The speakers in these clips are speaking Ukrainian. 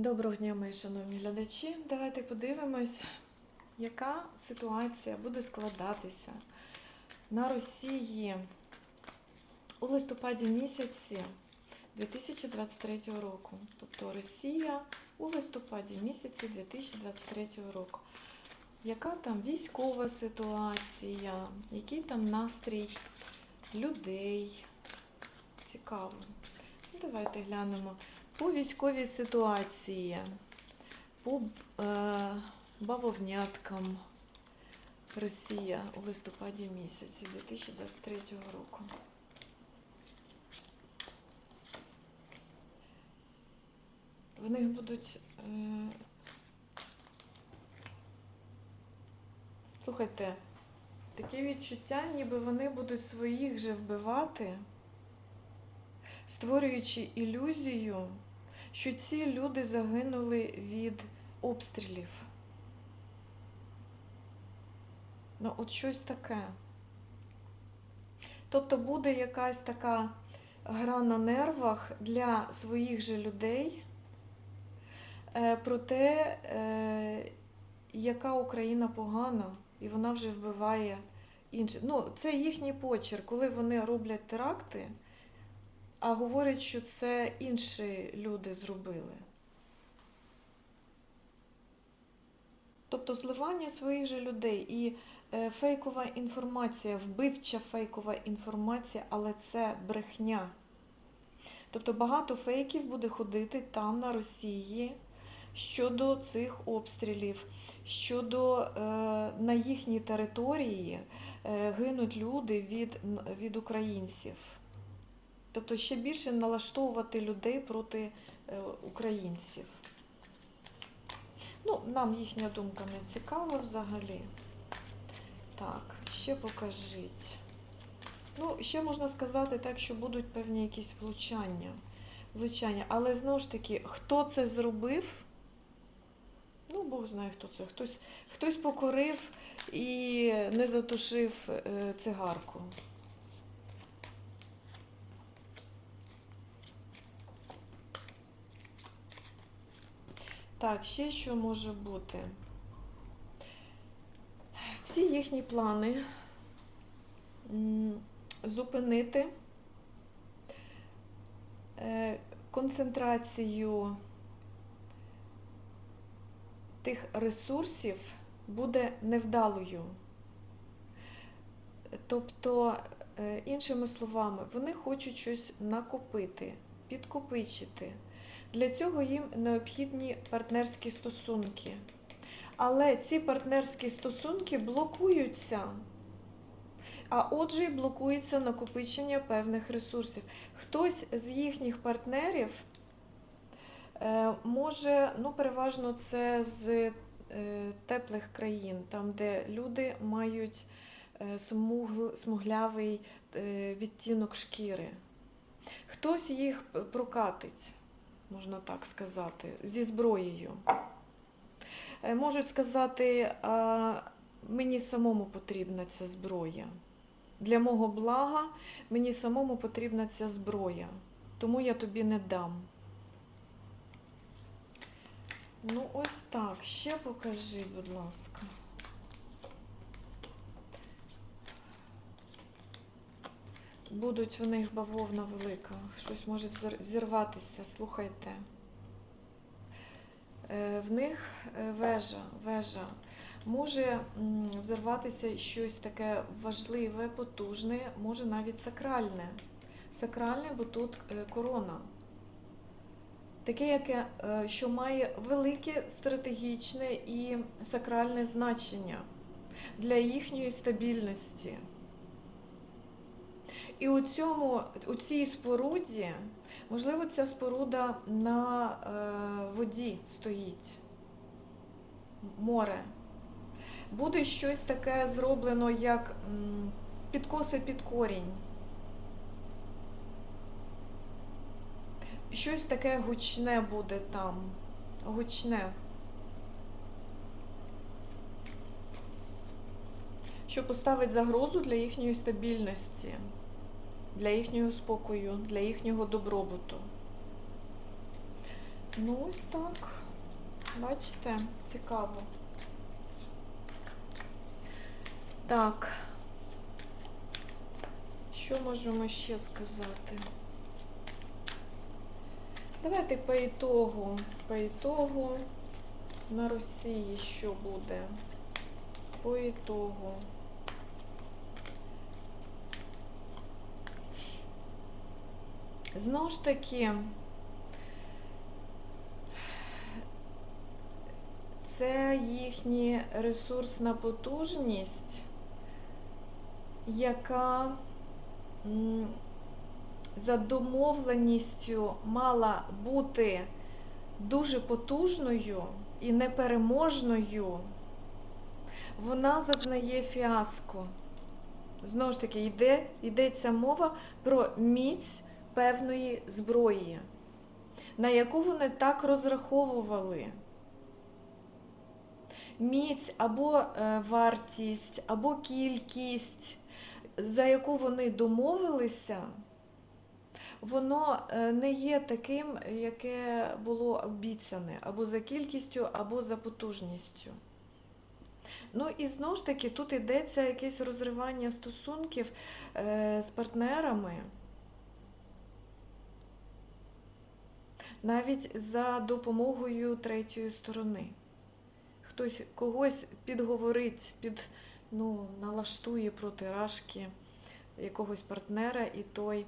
Доброго дня, мої шановні глядачі. Давайте подивимось, яка ситуація буде складатися на Росії у листопаді місяці 2023 року. Тобто Росія у листопаді місяці 2023 року. Яка там військова ситуація, який там настрій людей? Цікаво. Ну, Давайте глянемо по військовій ситуації, по е, бавовняткам Росія у листопаді місяці 2023 року. В них будуть. Е, слухайте, таке відчуття, ніби вони будуть своїх же вбивати, створюючи ілюзію, що ці люди загинули від обстрілів. Ну, от щось таке. Тобто буде якась така гра на нервах для своїх же людей е, про те, е, яка Україна погана, і вона вже вбиває інших. Ну, це їхній почерк, коли вони роблять теракти, а говорять, що це інші люди зробили. Тобто зливання своїх же людей і е, фейкова інформація, вбивча фейкова інформація, але це брехня. Тобто багато фейків буде ходити там на Росії щодо цих обстрілів, щодо е, на їхній території е, гинуть люди від, від українців. Тобто ще більше налаштовувати людей проти е, українців. Ну, нам їхня думка не цікава взагалі. Так, ще покажіть. Ну, ще можна сказати так, що будуть певні якісь влучання. влучання. Але знову ж таки, хто це зробив? Ну, Бог знає, хто це. Хтось, хтось покорив і не затушив е, цигарку. Так, ще що може бути? Всі їхні плани зупинити е, концентрацію тих ресурсів буде невдалою. Тобто, е, іншими словами, вони хочуть щось накопити, підкопичити. Для цього їм необхідні партнерські стосунки. Але ці партнерські стосунки блокуються. А отже, і блокується накопичення певних ресурсів. Хтось з їхніх партнерів е, може, ну, переважно це з е, теплих країн, там, де люди мають е, смугл, смуглявий відтінок шкіри. Хтось їх прокатить можна так сказати, зі зброєю. Е, Можуть сказати, мені самому потрібна ця зброя. Для мого блага мені самому потрібна ця зброя, тому я тобі не дам. Ну, ось так. Ще покажи, будь ласка. Будуть в них бавовна велика, щось може взір- взірватися, слухайте. Е, В них е, вежа, вежа. Може взірватися щось таке важливе, потужне, може навіть сакральне. Сакральне, бо тут е, корона. Таке, яке, що має велике стратегічне і сакральне значення для їхньої стабільності. І у цьому, у цій споруді, можливо, ця споруда на е, воді стоїть, море. Буде щось таке зроблено, як підкоси під корінь. Щось таке гучне буде там. Гучне. Що поставить загрозу для їхньої стабільності для їхнього спокою, для їхнього добробуту. Ну, ось так. Бачите, цікаво. Так. Що можемо ще сказати? Давайте по ітогу. По ітогу на Росії що буде? По ітогу. Знову ж таки, це їхня ресурсна потужність, яка за домовленістю мала бути дуже потужною і непереможною, вона зазнає фіаско. Знову ж таки, йде, йдеться мова про міць певної зброї, на яку вони так розраховували. Міць або е, вартість, або кількість, за яку вони домовилися, воно е, не є таким, яке було обіцяне, або за кількістю, або за потужністю. Ну і знову ж таки, тут йдеться якесь розривання стосунків е, з партнерами. Навіть за допомогою третьої сторони. Хтось когось підговорить, під, ну, налаштує проти рашки якогось партнера, і той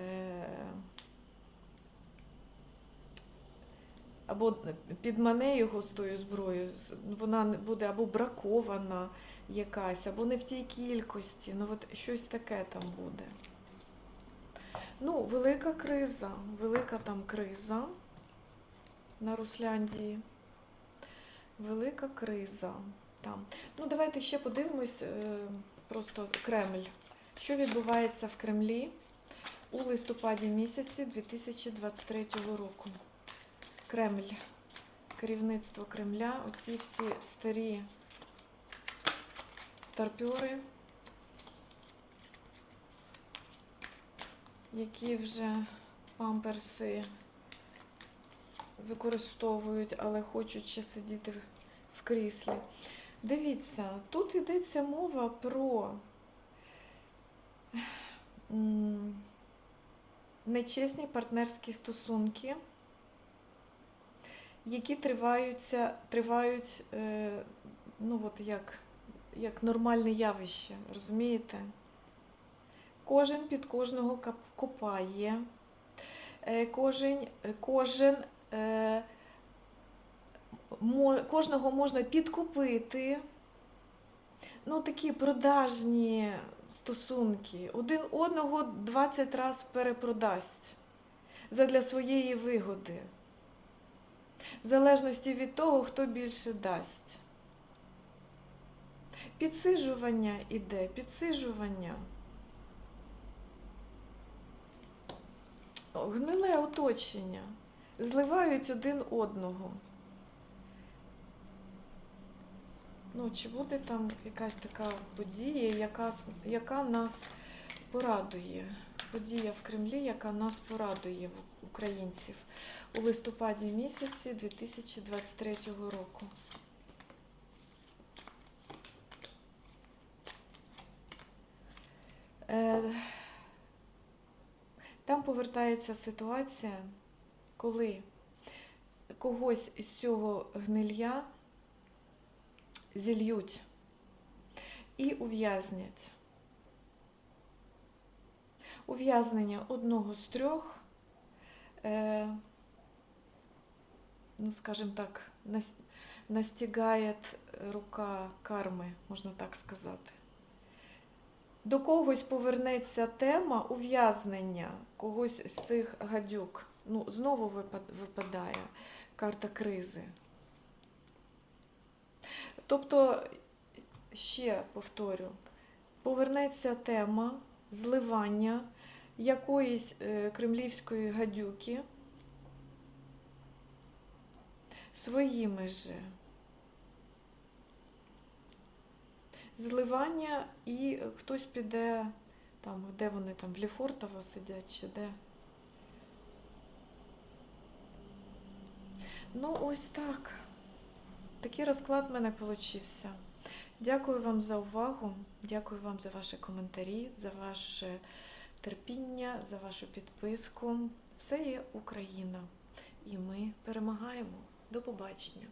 е, або підмане його з тою зброєю, вона буде або бракована якась, або не в тій кількості. Ну, от щось таке там буде. Ну, велика криза, велика там криза на Русляндії. Велика криза там. Ну, давайте ще подивимось е, просто Кремль. Що відбувається в Кремлі у листопаді місяці 2023 року? Кремль, керівництво Кремля, оці всі старі старпьори, які вже памперси використовують, але хочуть ще сидіти в- кріслі. Дивіться, тут йдеться мова про нечесні партнерські стосунки, які триваються, тривають е, ну, от як, як нормальне явище, розумієте? Кожен під кожного копає, е, кожен, кожен е, кожного можна підкупити. Ну, такі продажні стосунки. Один одного 20 разів перепродасть задля своєї вигоди. В залежності від того, хто більше дасть. Підсижування іде, підсижування. Гниле оточення. Зливають один одного. Ну, чи буде там якась така подія, яка, яка нас порадує? Подія в Кремлі, яка нас порадує українців у листопаді місяці 2023 року. Е, повертається ситуація, коли когось із цього гнилья зільють і ув'язнять. Ув'язнення одного з трьох, е, ну, скажімо так, нас- настигає рука карми, можна так сказати. До когось повернеться тема ув'язнення когось з цих гадюк. Ну, знову випадає карта кризи. Тобто, ще повторю, повернеться тема зливання якоїсь е, кремлівської гадюки своїми же. Зливання і хтось піде там, де вони там, в Ліфортово сидять чи де. Ну, ось так. Такий розклад в мене получився. Дякую вам за увагу. Дякую вам за ваші коментарі, за ваше терпіння, за вашу підписку. Все є Україна. І ми перемагаємо. До побачення!